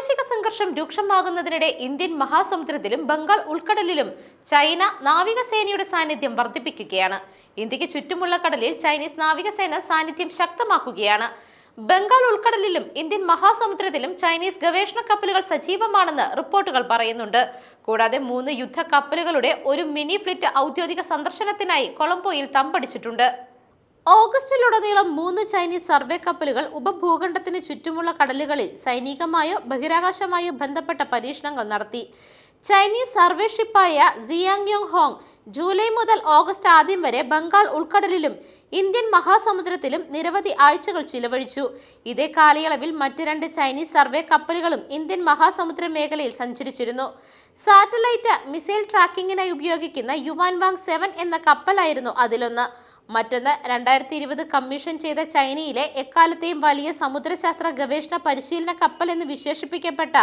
പ്രാദേശിക സംഘർഷം രൂക്ഷമാകുന്നതിനിടെ ഇന്ത്യൻ മഹാസമുദ്രത്തിലും ബംഗാൾ ഉൾക്കടലിലും ചൈന നാവികസേനയുടെ സാന്നിധ്യം വർദ്ധിപ്പിക്കുകയാണ്. ഇന്ത്യയ്ക്ക് ചുറ്റുമുള്ള കടലിൽ ചൈനീസ് നാവികസേന സാന്നിധ്യം ശക്തമാക്കുകയാണ്. ബംഗാൾ ഉൾക്കടലിലും ഇന്ത്യൻ മഹാസമുദ്രത്തിലും ചൈനീസ് ഗവേഷണ കപ്പലുകൾ സജീവമാണെന്ന് റിപ്പോർട്ടുകൾ പറയുന്നുണ്ട്. കൂടാതെ മൂന്ന് യുദ്ധ കപ്പലുകളുടെ ഒരു മിനി ഫ്ലിറ്റ് ഔദ്യോഗിക സന്ദർശനത്തിനായി കൊളംബോയിൽ തമ്പടിച്ചിട്ടുണ്ട്. ഓഗസ്റ്റിലുടനീളം മൂന്ന് ചൈനീസ് സർവേ കപ്പലുകൾ ഉപഭൂഖണ്ഡത്തിന് ചുറ്റുമുള്ള കടലുകളിൽ സൈനികമായോ ബഹിരാകാശമായോ ബന്ധപ്പെട്ട പരീക്ഷണങ്ങൾ നടത്തി. ചൈനീസ് സർവേ ഷിപ്പായ സിയാങ് യോങ് ഹോങ് ജൂലൈ മുതൽ ഓഗസ്റ്റ് ആദ്യം വരെ ബംഗാൾ ഉൾക്കടലിലും ഇന്ത്യൻ മഹാസമുദ്രത്തിലും നിരവധി ആഴ്ചകൾ ചിലവഴിച്ചു. ഇതേ കാലയളവിൽ മറ്റ് രണ്ട് ചൈനീസ് സർവേ കപ്പലുകളും ഇന്ത്യൻ മഹാസമുദ്ര മേഖലയിൽ സഞ്ചരിച്ചിരുന്നു. സാറ്റലൈറ്റ് മിസൈൽ ട്രാക്കിങ്ങിനായി ഉപയോഗിക്കുന്ന യുവാൻ വാങ് സെവൻ എന്ന കപ്പലായിരുന്നു അതിലൊന്ന്. മറ്റൊന്ന് രണ്ടായിരത്തി ഇരുപത് കമ്മീഷൻ ചെയ്ത ചൈനയിലെ എക്കാലത്തെയും വലിയ സമുദ്രശാസ്ത്ര ഗവേഷണ പരിശീലന കപ്പൽ എന്ന് വിശേഷിപ്പിക്കപ്പെട്ട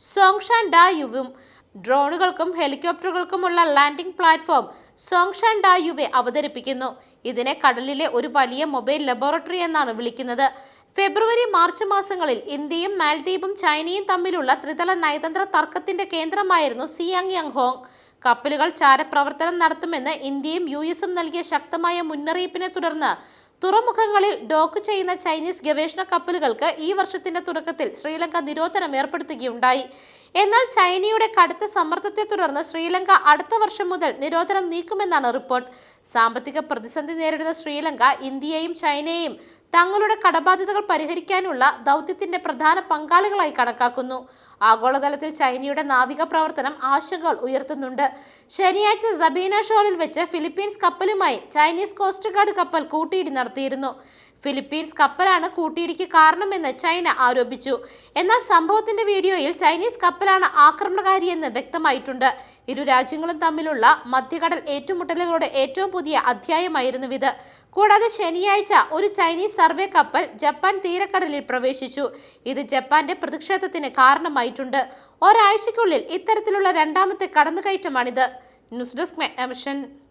സോങ്ഷാൻ ഡായുവും ഡ്രോണുകൾക്കും ഹെലികോപ്റ്ററുകൾക്കുമുള്ള ലാൻഡിംഗ് പ്ലാറ്റ്ഫോം സോങ്ഷാൻ ഡായുവെ അവതരിപ്പിക്കുന്നു. ഇതിനെ കടലിലെ ഒരു വലിയ മൊബൈൽ ലബോറട്ടറി എന്നാണ് വിളിക്കുന്നത്. ഫെബ്രുവരി മാർച്ച് മാസങ്ങളിൽ ഇന്ത്യയും മാൽദ്വീപും ചൈനയും തമ്മിലുള്ള ത്രിതല നയതന്ത്ര തർക്കത്തിന്റെ കേന്ദ്രമായിരുന്നു സിയാങ് യങ് ഹോങ് കപ്പലുകൾ ചാരപ്രവർത്തനം നടത്തുമെന്ന് ഇന്ത്യയും യു എസും നൽകിയ ശക്തമായ മുന്നറിയിപ്പിനെ തുടർന്ന് തുറമുഖങ്ങളിൽ ഡോക്ക് ചെയ്യുന്ന ചൈനീസ് ഗവേഷണ കപ്പലുകൾക്ക് ഈ വർഷത്തിന്റെ തുടക്കത്തിൽ ശ്രീലങ്ക നിരോധനം ഏർപ്പെടുത്തുകയുണ്ടായി. എന്നാൽ ചൈനയുടെ കടുത്ത സമ്മർദ്ദത്തെ തുടർന്ന് ശ്രീലങ്ക അടുത്ത വർഷം മുതൽ നിരോധനം നീക്കുമെന്നാണ് റിപ്പോർട്ട്. സാമ്പത്തിക പ്രതിസന്ധി നേരിടുന്ന ശ്രീലങ്ക ഇന്ത്യയെയും ചൈനയെയും തങ്ങളുടെ കടബാധ്യതകൾ പരിഹരിക്കാനുള്ള ദൗത്യത്തിന്റെ പ്രധാന പങ്കാളികളായി കണക്കാക്കുന്നു. ആഗോളതലത്തിൽ ചൈനയുടെ നാവിക പ്രവർത്തനം ആശങ്കകൾ ഉയർത്തുന്നുണ്ട്. ശനിയാഴ്ച സബീന ഷോളിൽ വെച്ച് ഫിലിപ്പീൻസ് കപ്പലുമായി ചൈനീസ് കോസ്റ്റ് ഗാർഡ് കപ്പൽ കൂട്ടിയിടി നടത്തിയിരുന്നു. ഫിലിപ്പീൻസ് കപ്പലാണ് കൂട്ടിയിടിക്ക് കാരണമെന്ന് ചൈന ആരോപിച്ചു. എന്നാൽ സംഭവത്തിന്റെ വീഡിയോയിൽ ചൈനീസ് കപ്പലാണ് ആക്രമണകാരിയെന്ന് വ്യക്തമായിട്ടുണ്ട്. ഇരു രാജ്യങ്ങളും തമ്മിലുള്ള മധ്യകടൽ ഏറ്റുമുട്ടലുകളുടെ ഏറ്റവും പുതിയ അധ്യായമായിരുന്നു ഇത്. കൂടാതെ ശനിയാഴ്ച ഒരു ചൈനീസ് സർവേ കപ്പൽ ജപ്പാൻ തീരക്കടലിൽ പ്രവേശിച്ചു. ഇത് ജപ്പാന്റെ പ്രതിഷേധത്തിന് കാരണമായിട്ടുണ്ട്. ഒരാഴ്ചയ്ക്കുള്ളിൽ ഇത്തരത്തിലുള്ള രണ്ടാമത്തെ കടന്നുകയറ്റമാണിത്. News desk emission